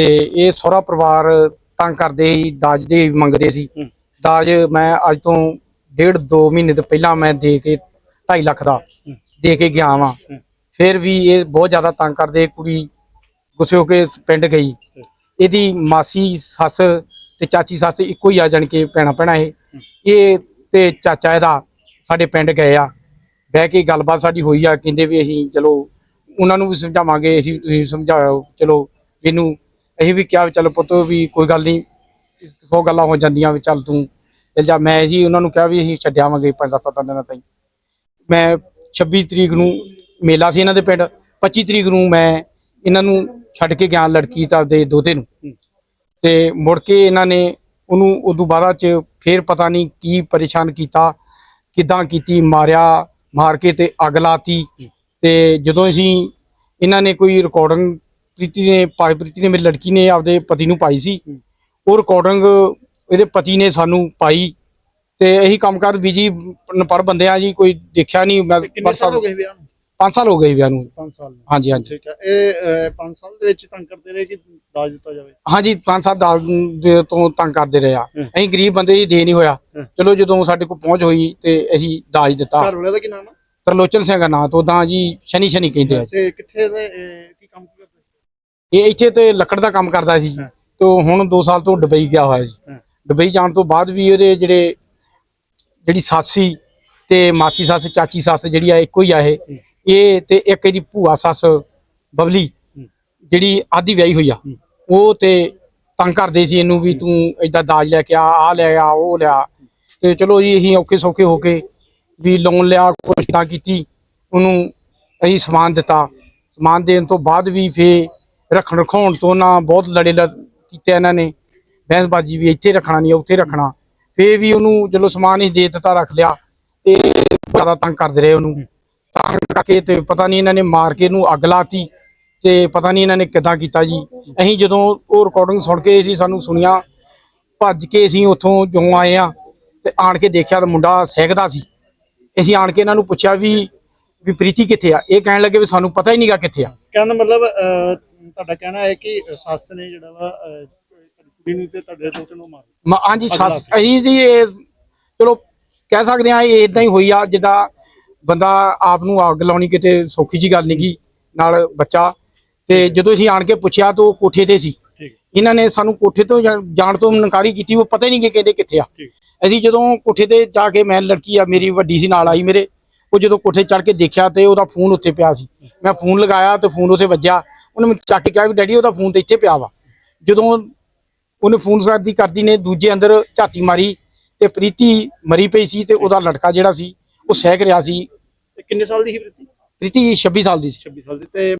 ਤੇ ਇਹ ਸਹੁਰਾ ਪਰਿਵਾਰ ਤੰਗ ਕਰਦੇ ਸੀ ਦਾਜ ਦੇ ਮੰਗਦੇ ਸੀ। ਦਾਜ ਮੈਂ ਅੱਜ ਤੋਂ ਡੇਢ 2 ਮਹੀਨੇ ਤੋਂ ਪਹਿਲਾਂ ਮੈਂ ਦੇ ਕੇ 2.5 ਲੱਖ ਦਾ। ਦੇ ਕੇ ਗਿਆ ਵਾਂ। ਫਿਰ ਵੀ ਇਹ ਬਹੁਤ ਜ਼ਿਆਦਾ ਤੰਗ ਕਰਦੇ ਕੁੜੀ ਗੁੱਸੇ ਹੋ ਕੇ ਪਿੰਡ ਗਈ। ਇਹਦੀ ਮਾਸੀ ਸੱਸ ਤੇ ਚਾਚੀ ਸੱਸ ਇੱਕੋ ਹੀ ਆ ਜਾਣ ਕੇ ਭੈਣਾਂ ਭੈਣਾਂ ਇਹ। ਇਹ ਤੇ ਚਾਚਾ ਇਹਦਾ ਸਾਡੇ ਪਿੰਡ ਗਏ ਆ। ਬਹਿ ਕੇ ਗੱਲਬਾਤ ਸਾਡੀ ਹੋਈ ਆ ਕਹਿੰਦੇ ਵੀ ਅਸੀਂ ਚਲੋ ਉਹਨਾਂ ਨੂੰ ਵੀ ਸਮਝਾਵਾਂਗੇ ਅਸੀਂ ਤੁਸੀਂ ਸਮਝਾਓ ਚਲੋ ਇਹਨੂੰ ਅਸੀਂ ਵੀ ਕਿਹਾ ਵੀ ਚਲੋ ਪੁੱਤ ਵੀ ਕੋਈ ਗੱਲ ਨਹੀਂ ਸੌ ਗੱਲਾਂ ਹੋ ਜਾਂਦੀਆਂ ਵੀ ਚੱਲ ਤੂੰ ਚੱਲ ਜਾ ਮੈਂ ਜੀ ਉਹਨਾਂ ਨੂੰ ਕਿਹਾ ਵੀ ਅਸੀਂ ਛੱਡਿਆਵਾਂਗੇ ਪੰਜ ਸੱਤ ਦਿਨਾਂ ਤਾਈਂ। ਮੈਂ 26 ਤਰੀਕ ਨੂੰ ਮੇਲਾ ਸੀ ਇਹਨਾਂ ਦੇ ਪਿੰਡ 25 ਤਰੀਕ ਨੂੰ ਮੈਂ ਇਹਨਾਂ ਨੂੰ ਛੱਡ ਕੇ ਗਿਆ ਲੜਕੀ ਤਾਂ ਦੇ ਦੋਤੇ ਨੂੰ। ਤੇ ਮੁੜ ਕੇ ਇਹਨਾਂ ਨੇ ਉਹਨੂੰ ਉਦੋਂ ਬਾਅਦ ਚ ਫੇਰ ਪਤਾ ਨਹੀਂ ਕੀ ਪਰੇਸ਼ਾਨ ਕੀਤਾ ਕਿਦਾਂ ਕੀਤੀ ਮਾਰਿਆ ਮਾਰ ਕੇ ਤੇ ਅੱਗ ਲਾਤੀ। ਤੇ ਜਦੋਂ ਅਸੀਂ ਇਹਨਾਂ ਨੇ ਕੋਈ ਰਿਕਾਰਡਿੰਗ ਪ੍ਰੀਤੀ ਨੇ ਪਾਈ ਪ੍ਰੀਤੀ ਨੇ ਮੇਰੀ ਲੜਕੀ ਨੇ ਆਪਦੇ ਪਤੀ ਨੂੰ ਪਾਈ ਸੀ। ਉਹ ਰਿਕਾਰਡਿੰਗ ਇਹਦੇ ਪਤੀ ਨੇ ਸਾਨੂੰ ਪਾਈ। ਤੇ ਇਹੀ ਕੰਮਕਾਰ ਬੀਜੀ ਪਰ ਬੰਦੇ ਆ ਜੀ ਕੋਈ ਦੇਖਿਆ ਨਹੀਂ। ਮੈਂ ਕਿੰਨੇ ਸਾਲ ਹੋ ਗਏ ਵਿਆਹ ਨੂੰ? 5 ਸਾਲ ਹੋ ਗਏ ਵਿਆਹ ਨੂੰ। 5 ਸਾਲ। ਹਾਂਜੀ ਹਾਂਜੀ। ਠੀਕ ਹੈ। ਇਹ 5 ਸਾਲ ਦੇ ਵਿੱਚ ਤੰਗ ਕਰਦੇ ਰਹੇ ਕਿ ਦਾਜ ਦਿੱਤਾ ਜਾਵੇ? ਹਾਂਜੀ ਪੰਜ ਸੱਤ ਸਾਲ ਦੇ ਤੋਂ ਤੰਗ ਕਰਦੇ ਰਹੇ ਆ। ਅਸੀਂ ਗਰੀਬ ਬੰਦੇ ਜੀ ਦੇ ਨਹੀਂ ਹੋਇਆ। ਚਲੋ ਜਦੋਂ ਸਾਡੇ ਕੋਲ ਪਹੁੰਚ ਹੋਈ ਤੇ ਅਸੀਂ ਦਾਜ ਦਿੱਤਾ। ਘਰ ਵਾਲੇ ਦਾ ਕੀ ਨਾਮ ਹੈ ਤਰਲੋਚਨ ਸਿੰਘ ਦਾ ਨਾਂ ਤੋਂ ਤਾਂ ਜੀ ਸ਼ਨੀ ਸ਼ਨੀ ਕਹਿੰਦੇ ਆ। ਤੇ ਕਿੱਥੇ ਦੇ ਇਹ ਇੱਥੇ ਤੇ ਲੱਕੜ ਦਾ ਕੰਮ ਕਰਦਾ ਸੀ। ਤੇ ਹੁਣ 2 ਸਾਲ ਤੋਂ ਦੁਬਈ ਗਿਆ ਹੋਇਆ ਜੀ। ਦੁਬਈ ਜਾਣ ਤੋਂ ਬਾਅਦ ਵੀ ਉਹਦੇ ਜਿਹੜੇ ਜਿਹੜੀ ਸਾਸੀ ਤੇ ਮਾਸੀ ਸੱਸ ਚਾਚੀ ਸੱਸ ਜਿਹੜੀ ਆ ਇੱਕੋ ਹੀ ਆ ਇਹ। ਤੇ ਇੱਕ ਇਹਦੀ ਭੂਆ ਸੱਸ ਬਬਲੀ। ਜਿਹੜੀ ਆਦੀ ਵਿਆਹੀ ਹੋਈ ਆ। ਉਹ ਤੇ ਤੰਗ ਕਰਦੇ ਸੀ ਇਹਨੂੰ ਵੀ ਤੂੰ ਏਦਾਂ ਦਾਜ ਲੈ ਕੇ ਆ ਆ ਲੈ ਆ ਉਹ ਲਿਆ। ਤੇ ਚਲੋ ਜੀ ਅਸੀਂ ਔਖੇ ਸੌਖੇ ਹੋ ਕੇ ਵੀ ਲੋਨ ਲਿਆ ਤਾਂ ਕੀਤੀ। ਉਹਨੂੰ ਅਸੀਂ ਸਮਾਨ ਦਿੱਤਾ। ਸਮਾਨ ਦੇਣ ਤੋਂ ਬਾਅਦ ਵੀ ਫੇ ਰੱਖਣ ਰਖਾਉਣ ਤੋਂ ਨਾ ਬਹੁਤ ਲੜੇ ਲੜ ਕੀਤੇ ਇਹਨਾਂ ਨੇ। ਬਹਿਸਬਾਜੀ ਵੀ ਇੱਥੇ ਰੱਖਣਾ ਨਹੀਂ, ਉੱਥੇ ਰੱਖਣਾ। ਫੇਰ ਵੀ ਉਹਨੂੰ ਚਲੋ ਸਮਾਨ ਹੀ ਦੇ ਦਿੱਤਾ, ਰੱਖ ਲਿਆ ਤੇ ਜ਼ਿਆਦਾ ਤੰਗ ਕਰਦੇ ਰਹੇ ਉਹਨੂੰ। ਤੰਗ ਕਰਕੇ ਤੇ ਪਤਾ ਨਹੀਂ ਇਹਨਾਂ ਨੇ ਮਾਰ ਕੇ ਇਹਨੂੰ ਅੱਗ ਲਾਤੀ ਤੇ ਪਤਾ ਨਹੀਂ ਇਹਨਾਂ ਨੇ ਕਿਦਾਂ ਕੀਤਾ ਜੀ। ਅਸੀਂ ਜਦੋਂ ਉਹ ਰਿਕਾਰਡਿੰਗ ਸੁਣ ਕੇ ਅਸੀਂ ਸਾਨੂੰ ਸੁਣਿਆ, ਭੱਜ ਕੇ ਅਸੀਂ ਉੱਥੋਂ ਜਿਉਂ ਆਏ ਆ ਤੇ ਆਣ ਕੇ ਦੇਖਿਆ ਤਾਂ ਮੁੰਡਾ ਸਹਿਕਦਾ ਸੀ। ਅਸੀਂ ਆਣ ਕੇ ਇਹਨਾਂ ਨੂੰ ਪੁੱਛਿਆ ਵੀ ਵੀ ਪ੍ਰੀਤੀ ਕਿੱਥੇ ਆ? ਇਹ ਕਹਿਣ ਲੱਗੇ ਵੀ ਸਾਨੂੰ ਪਤਾ ਹੀ ਨਹੀਂਗਾ ਕਿੱਥੇ ਆ। ਕਹਿੰਦਾ ਮਤਲਬ ਤੁਹਾਡਾ ਕਹਿਣਾ ਹੈ ਕਿ ਸੱਸ ਨੇ ਜਿਹੜਾ ਵਾ ਅਹ, ਕੁੜੀ ਨੂੰ ਤੇ ਤੁਹਾਡੇ ਦੋਤੇ ਨੂੰ ਮਾਰ ਮ- ਹਾਂਜੀ ਸੱਸ। ਅਸੀਂ ਜੀ ਇਹ ਚਲੋ ਕਹਿ ਸਕਦੇ ਆ ਇਹ ਇਦਾਂ ਹੀ ਹੋਈ ਆ ਜਿੱਦਾਂ ਬੰਦਾ ਆਪ ਨੂੰ ਅੱਗ ਲਾਉਣੀ ਕਿਤੇ ਸੌਖੀ ਜੀ ਗੱਲ ਨਹੀਂਗੀ ਨਾਲ ਬੱਚਾ। ਤੇ ਜਦੋਂ ਅਸੀਂ ਆਣ ਕੇ ਪੁੱਛਿਆ ਤਾਂ ਉਹ ਕੋਠੇ ਤੇ ਸੀ। ਠੀਕ ਇਹਨਾਂ ਨੇ ਸਾਨੂੰ ਕੋਠੇ ਤੋਂ ਜਾ- ਜਾਣ ਤੋਂ ਇਨਕਾਰੀ ਕੀਤੀ ਉਹ ਪਤਾ ਹੀ ਨਹੀਂ ਕਿ ਕਹਿੰਦੇ ਕਿੱਥੇ ਆ। ਠੀਕ ਅਸੀਂ ਜਦੋਂ ਕੋਠੇ ਤੇ ਜਾ ਕੇ ਮੈਂ ਲੜਕੀ ਆ ਮੇਰੀ ਵੱਡੀ ਸੀ ਨਾਲ ਆਈ ਮੇਰੇ ਉਹ ਜਦੋਂ ਕੋਠੇ ਚੜ ਕੇ ਦੇਖਿਆ ਤੇ ਉਹਦਾ ਫੋਨ ਉੱਥੇ ਪਿਆ ਸੀ। ਮੈਂ ਫੋਨ ਲਗਾਇਆ ਤੇ ਫੋਨ ਉੱਥੇ ਵੱਜਿਆ। ਉਹਨੇ ਮੈਨੂੰ ਚੱਕ ਕੇ ਕਿਹਾ ਵੀ ਡੈਡੀ ਉਹਦਾ ਫੋਨ ਤੇ ਇੱਥੇ ਪਿਆ ਵਾ। ਜਦੋਂ ਉਹਨੇ ਫੋਨ ਕਰਦੀ ਕਰਦੀ ਨੇ ਦੂਜੇ ਅੰਦਰ ਝਾਤੀ ਮਾਰੀ ਤੇ ਪ੍ਰੀਤੀ ਮਰੀ ਪਈ ਸੀ ਤੇ ਉਹਦਾ ਲੜਕਾ ਜਿਹੜਾ ਸੀ ਉਹ ਸਹਿਕ ਰਿਹਾ ਸੀ। ਕਿੰਨੇ ਸਾਲ ਦੀ ਸੀ ਪ੍ਰੀਤੀ? ਪ੍ਰੀਤੀ 26 ਸਾਲ ਦੀ ਸੀ। 26 ਸਾਲ ਦੀ ਤੇ